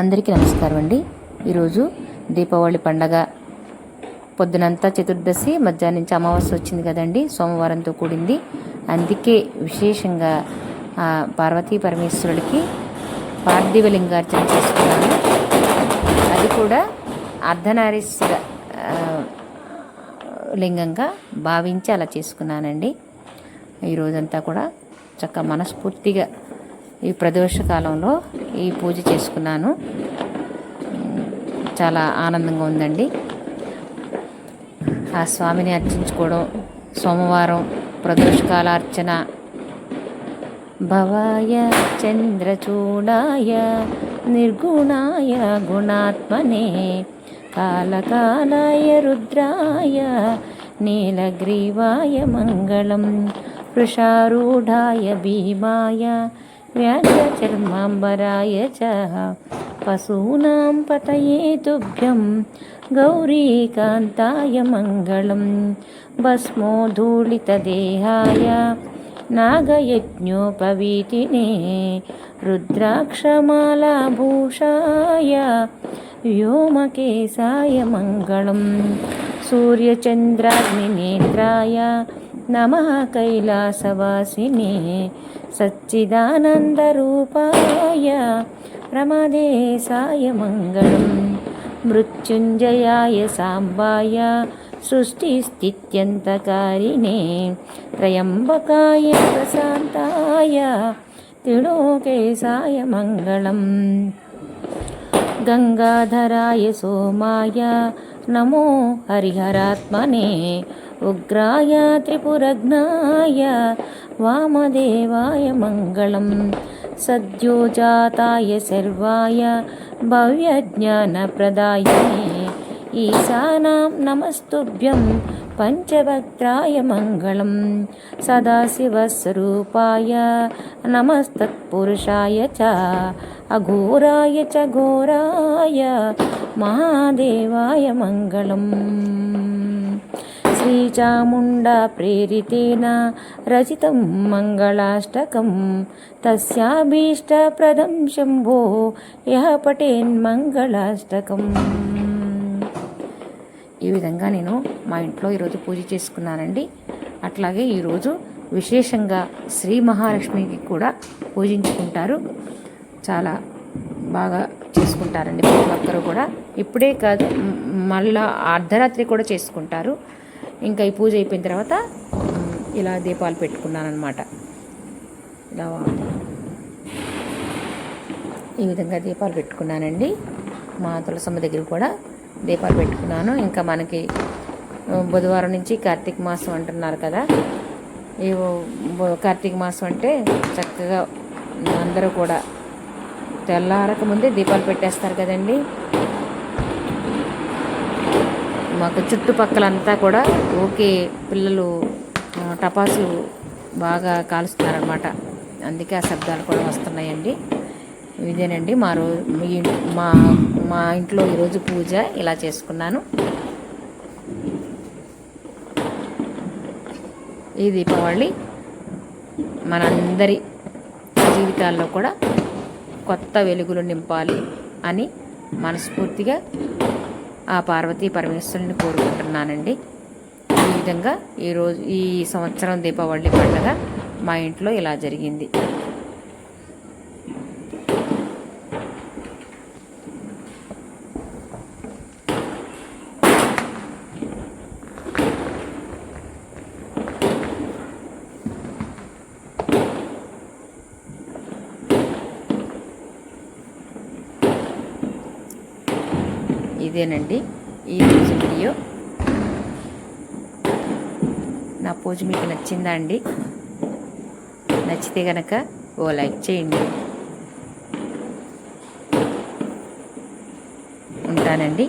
అందరికీ నమస్కారం అండి. ఈరోజు దీపావళి పండగ పొద్దునంతా చతుర్దశి మధ్యాహ్నం నుంచి అమావాస్య వచ్చింది కదండి సోమవారంతో కూడింది. అందుకే విశేషంగా పార్వతీ పరమేశ్వరుడికి పార్థివ లింగార్చన చేసుకున్నాను. అది కూడా అర్ధనారీశ్వర లింగంగా భావించి అలా చేసుకున్నానండి. ఈ రోజంతా కూడా చక్క మనస్ఫూర్తిగా ఈ ప్రదోష కాలంలో ఈ పూజ చేసుకున్నాను. చాలా ఆనందంగా ఉందండి. ఆ స్వామిని అర్చించుకోవడం సోమవారం ప్రదోషకాల అర్చన భవాయ చంద్రచూడాయ నిర్గుణాయ గుణాత్మనే. కాలకాలాయ రుద్రాయ నీలగ్రీవాయ మంగళం. వృషారూఢాయ భీమాయ వ్యాఘ్రచర్మాంబరాయ చ పశూనాం పతయే తుభ్యం గౌరీకాంతాయ మంగళం భస్మోధూళితదేహాయ నాగయజ్ఞోపవీతినే రుద్రాక్షమాలాభూషాయ వ్యోమకేశాయ మంగళం సూర్యచంద్రాగ్నినేత్రాయ నమ కైలాసవాసినే సచ్చిదానందరూపాయ ప్రమదేశాయ మంగళం మృత్యుంజయాయ సాంబాయ సృష్టిస్థిత్యంతకారిణే త్రయంబకాయ ప్రశాంతాయ త్రిలోకేశాయ మంగళం గంగాధరాయ సోమాయ नमो हरिहरात्मने उग्राय त्रिपुरघ्नाय वामदेवाय मङ्गलं सद्योजाताय सर्वाय भव्यज्ञानप्रदायिने ईशानां नमस्तुभ्यं पञ्चभक्त्राय मङ्गलं सदाशिवस्वरूपाय नमस्तत्पुरुषाय च अघोराय च घोराय మహాదేవాయ మంగళం. శ్రీచాముండా ప్రేరితేన రచితం మంగళాష్టకం. తస్యాభీష్టప్రదం శంభో యహ పటేన్మంగళాష్టకం ఈ విధంగా నేను మా ఇంట్లో ఈరోజు పూజ చేసుకున్నానండి. అట్లాగే ఈరోజు విశేషంగా శ్రీ మహాలక్ష్మికి కూడా పూజించుకుంటారు. చాలా బాగా చేసుకుంటారండి ప్రతి ఒక్కరు కూడా. ఇప్పుడే కాదు మళ్ళా అర్ధరాత్రి కూడా చేసుకుంటారు. ఇంకా ఈ పూజ అయిపోయిన తర్వాత ఇలా దీపాలు పెట్టుకున్నానమాట ఇలా ఈ విధంగా దీపాలు పెట్టుకున్నానండి. మా తులసమ్మ దగ్గర కూడా దీపాలు పెట్టుకున్నాను. ఇంకా మనకి బుధవారం నుంచి కార్తీక మాసం అంటున్నారు కదా. ఈ కార్తీక మాసం అంటే చక్కగా అందరూ కూడా తెల్లారక ముందే దీపాలు పెట్టేస్తారు కదండి. మాకు చుట్టుపక్కలంతా కూడా ఓకే పిల్లలు టపాసులు బాగా కాలుస్తున్నారనమాట అందుకే ఆ శబ్దాలు కూడా వస్తున్నాయండి. ఇదేనండి మా రోజు మీ మా మా ఇంట్లో ఈరోజు పూజ ఇలా చేసుకున్నాను. ఈ దీపావళి మనందరి జీవితాల్లో కూడా కొత్త వెలుగులు నింపాలి అని మనస్ఫూర్తిగా ఆ పార్వతీ పరమేశ్వరుని కోరుకుంటున్నానండి. ఈ విధంగా ఈరోజు ఈ సంవత్సరం దీపావళి పండుగ మా ఇంట్లో ఇలా జరిగింది. ఇదేనండి ఈ రోజు వీడియో. నా పూజ మీకు నచ్చిందా అండి? నచ్చితే గనక ఓ లైక్ చేయండి. ఉంటానండి.